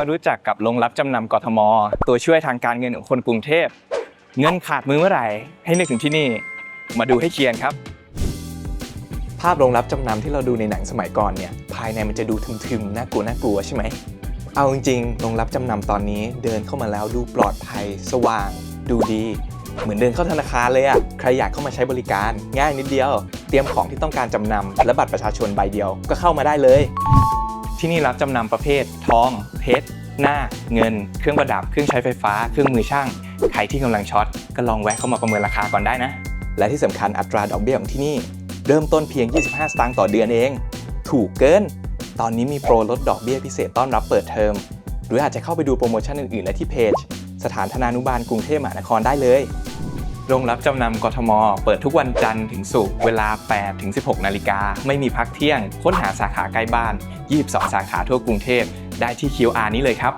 มารู้จักกับโรงรับจำนำกทม ตัวช่วยทางการเงินของคนกรุงเทพ เงินขาดมือเมื่อไหร่ ให้นึกถึงที่นี่ มาดูให้เคียร์ครับ ภาพโรงรับจำนำที่เราดูในหนังสมัยก่อนเนี่ยภายในมันจะดูทึมๆน่ากลัวน่ากลัวใช่ไหมเอาจริงๆโรงรับจำนำตอนนี้เดินเข้ามาแล้วดูปลอดภัย สว่าง ดูดี เหมือนเดินเข้าธนาคารเลยอะใครอยากเข้ามาใช้บริการ ง่ายนิดเดียว เตรียมของที่ต้องการจำนำและบัตรประชาชนใบเดียวก็เข้ามาได้เลย ที่นี่รับจำนำประเภท ทอง เพชรหน้า เงิน เครื่องประดับ เครื่องใช้ไฟฟ้า เครื่องมือช่าง ใครที่กำลังช็อต ก็ลองแวะเข้ามาประเมินราคาก่อนได้นะ และที่สำคัญอัตราดอกเบี้ยของที่นี่ เริ่มต้นเพียง 25 สตางค์ต่อเดือนเอง ถูกเกิน ตอนนี้มีโปรลดดอกเบี้ยพิเศษต้อนรับเปิดเทอม หรืออาจจะเข้าไปดูโปรโมชั่นอื่นๆได้ที่เพจ สถานธนานุบาลกรุงเทพมหานครได้เลย โรงรับจำนำกทม เปิดทุกวันจันทร์ถึงศุกร์เวลา 8 ถึง 16 นาฬิกา ไม่มีพักเที่ยง ค้นหาสาขาใกล้บ้าน 22 สาขาทั่วกรุงเทพ ได้ที่ QR นี้เลยครับ